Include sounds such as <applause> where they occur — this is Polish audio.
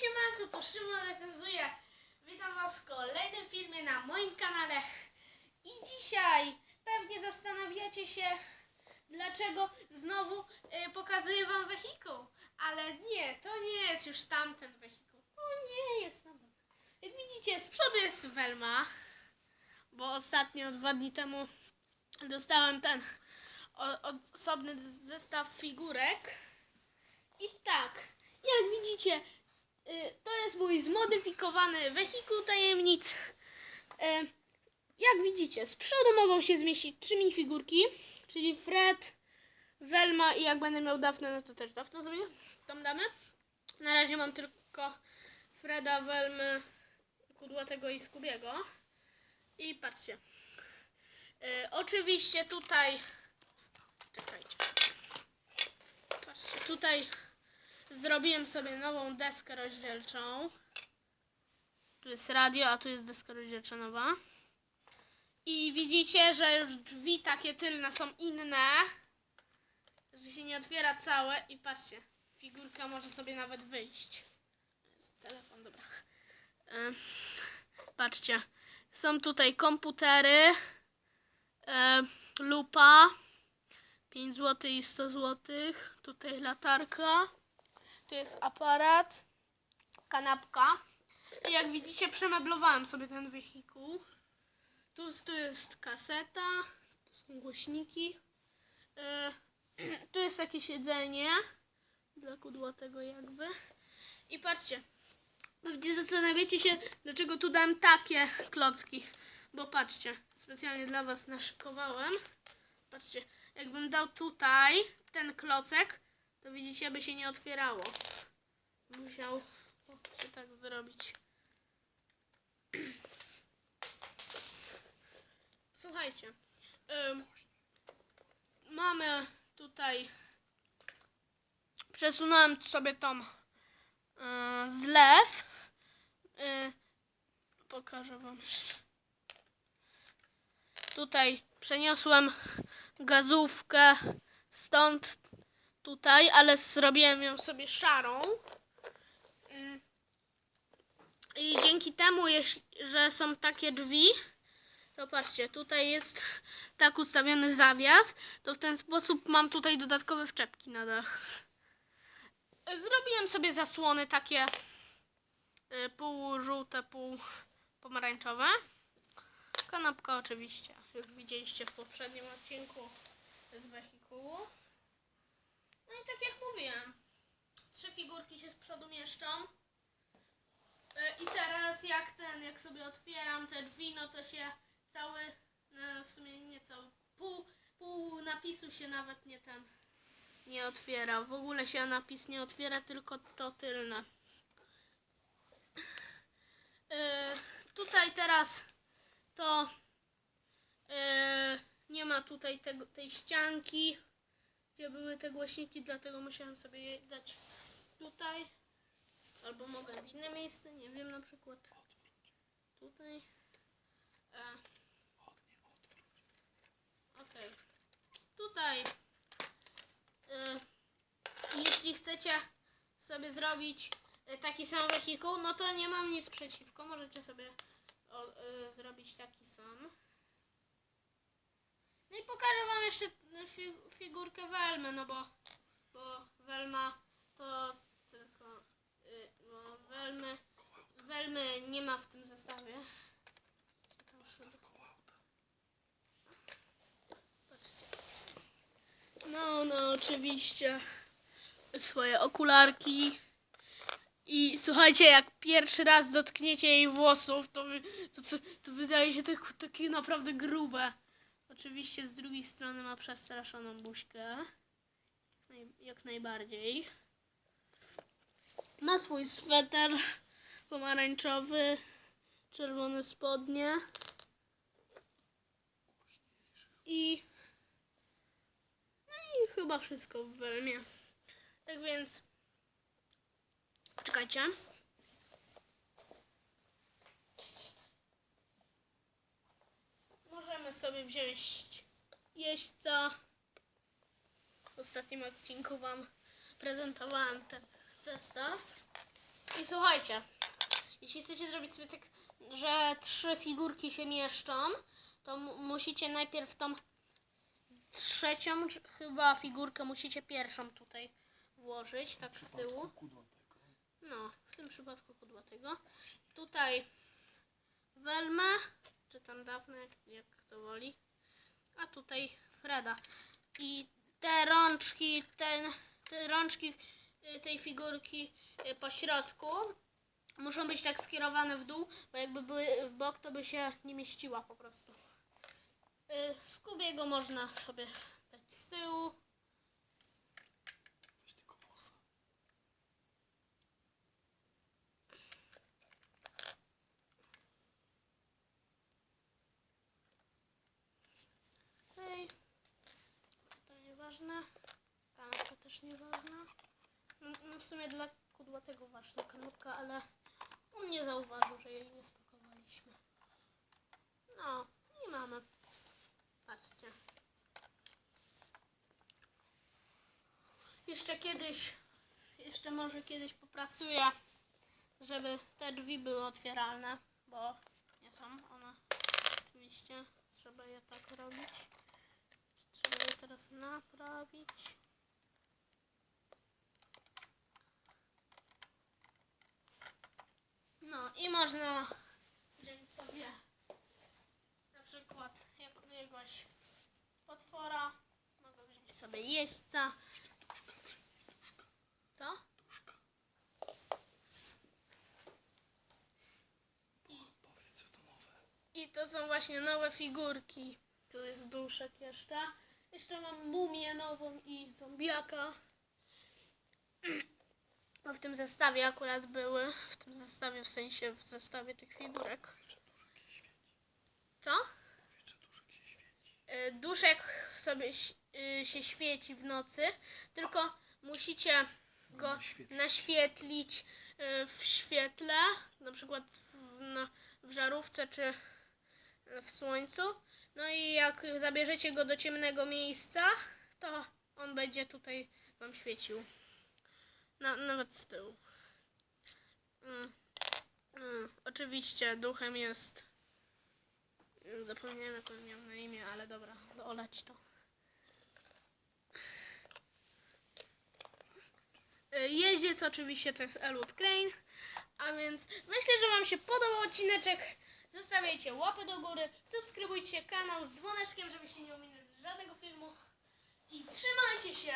siemanko, to Szymon recenzuje. Witam was w kolejnym filmie na moim kanale. I dzisiaj pewnie zastanawiacie się, dlaczego znowu y, pokazuję wam wehikuł. Ale nie, to nie jest już tamten wehikuł. To nie jest tamten. Jak widzicie, z przodu jest Velma, bo ostatnio, dwa dni temu dostałem ten osobny zestaw figurek. I tak, jak widzicie, to jest mój zmodyfikowany wehikuł tajemnic. Y, Jak widzicie, z przodu mogą się zmieścić trzy minifigurki, czyli Fred, Velma i jak będę miał Dafnę, no to też Dafnę zrobię. Tam damy. Na razie mam tylko Freda, Velmy, Kudłatego i Skubiego. I patrzcie. Y, oczywiście tutaj... Czekajcie. Patrzcie, tutaj zrobiłem sobie nową deskę rozdzielczą. Tu jest radio, a tu jest deska rozdzielcza nowa. I widzicie, że już drzwi takie tylne są inne, że się nie otwiera całe i patrzcie, figurka może sobie nawet wyjść. Telefon, dobra. Patrzcie, są tutaj komputery, lupa, 5 zł i 100 zł. Tutaj latarka. Tu jest aparat. Kanapka. I jak widzicie, przemeblowałem sobie ten wehikuł. Tu, tu jest kaseta. Tu są głośniki. Yy, <clears throat> tu jest takie siedzenie. Dla kudłatego jakby. I patrzcie. Pewnie zastanawiacie się, dlaczego tu dałem takie klocki. Bo patrzcie, specjalnie dla was naszykowałem. Patrzcie, jakbym dał tutaj ten klocek, to widzicie, by się nie otwierało. Musiał się tak zrobić. <clears throat> Słuchajcie, ym, mamy tutaj, przesunąłem sobie tą y, zlew. Y, pokażę wam jeszcze. Tutaj przeniosłem gazówkę stąd tutaj, ale zrobiłem ją sobie szarą. Mm. I dzięki temu, że są takie drzwi, to patrzcie, tutaj jest <laughs> tak ustawiony zawias, to w ten sposób mam tutaj dodatkowe wczepki na dach. Zrobiłem sobie zasłony takie y, pół żółte, pół pomarańczowe. Kanapka oczywiście, jak widzieliście w poprzednim odcinku z wehikułu. No i tak jak mówiłem, trzy figurki się z przodu mieszczą. E, I teraz jak ten, jak sobie otwieram te drzwi, no to się cały, no w sumie nie cały, pół, pół napisu się nawet nie ten, nie otwiera. W ogóle się napis nie otwiera, tylko to tylne. E, tutaj teraz to e, nie ma tutaj tego, tej ścianki, gdzie były te głośniki, dlatego musiałem sobie je dać tutaj. Albo mogę w inne miejsce, nie wiem, na przykład tutaj. E, Okej. Tutaj. E, jeśli chcecie sobie zrobić e, taki sam wehikuł, no to nie mam nic przeciwko. Możecie sobie o, e, zrobić taki sam. No i pokażę wam jeszcze fi, figurkę Welmy, no bo, bo Welma to tylko, y, bo Welmy, Welmy nie ma w tym zestawie. No, no, oczywiście swoje okularki. I słuchajcie, jak pierwszy raz dotkniecie jej włosów, to, to, to wydaje się tak, takie naprawdę grube. Oczywiście z drugiej strony ma przestraszoną buźkę. Jak najbardziej. Ma swój sweter pomarańczowy, czerwone spodnie. I. No i chyba wszystko w welmie. Tak więc. Czekajcie. Sobie wziąć jeźdźca. W ostatnim odcinku Wam prezentowałem ten zestaw. I słuchajcie, jeśli chcecie zrobić sobie tak, że trzy figurki się mieszczą, to mu- musicie najpierw tą trzecią chyba figurkę musicie pierwszą tutaj włożyć, tak z tyłu. No, w tym przypadku kudłatego. Tutaj Welmę, czy tam dawne, jak, jak to woli. A tutaj Freda. I te rączki, ten, te rączki y, tej figurki y, po środku muszą być tak skierowane w dół, bo jakby były w bok, to by się nie mieściła po prostu. Y, Skubiego można sobie dać z tyłu. Weź tylko włosa. Okej. To nieważne. Kanapka też nieważna. No, no w sumie dla kudłatego ważna kanapka, ale on nie zauważył, że jej nie spakowaliśmy. No i mamy. Patrzcie. Jeszcze kiedyś, jeszcze może kiedyś popracuję, żeby te drzwi były otwieralne, bo nie są one oczywiście. Trzeba je tak robić. Trzeba je teraz naprawić. No i można wziąć sobie na przykład jakiegoś potwora. Mogę wziąć sobie jeźdźca. Co? Nowe. I to są właśnie nowe figurki. Tu jest duszek jeszcze. Jeszcze mam mumię nową i zombiaka. <clears throat> No w tym zestawie akurat były. W tym zestawie, w sensie w zestawie tych figurek. Co? Duszek. Y, Duszek sobie y, się świeci w nocy, tylko musicie go Naświetlić. naświetlić y, w świetle, na przykład w, na, w żarówce czy w słońcu. No i jak zabierzecie go do ciemnego miejsca, to on będzie tutaj wam świecił. Na, nawet z tyłu. Mm. Mm. Oczywiście duchem jest Zapomniałem jak on miał na imię, ale dobra, olać to. Jeździec oczywiście to jest Elwood Crane, a więc myślę, że Wam się podobał odcineczek. Zostawiajcie łapy do góry, subskrybujcie kanał z dzwoneczkiem, żebyście nie ominęli żadnego filmu. I trzymajcie się!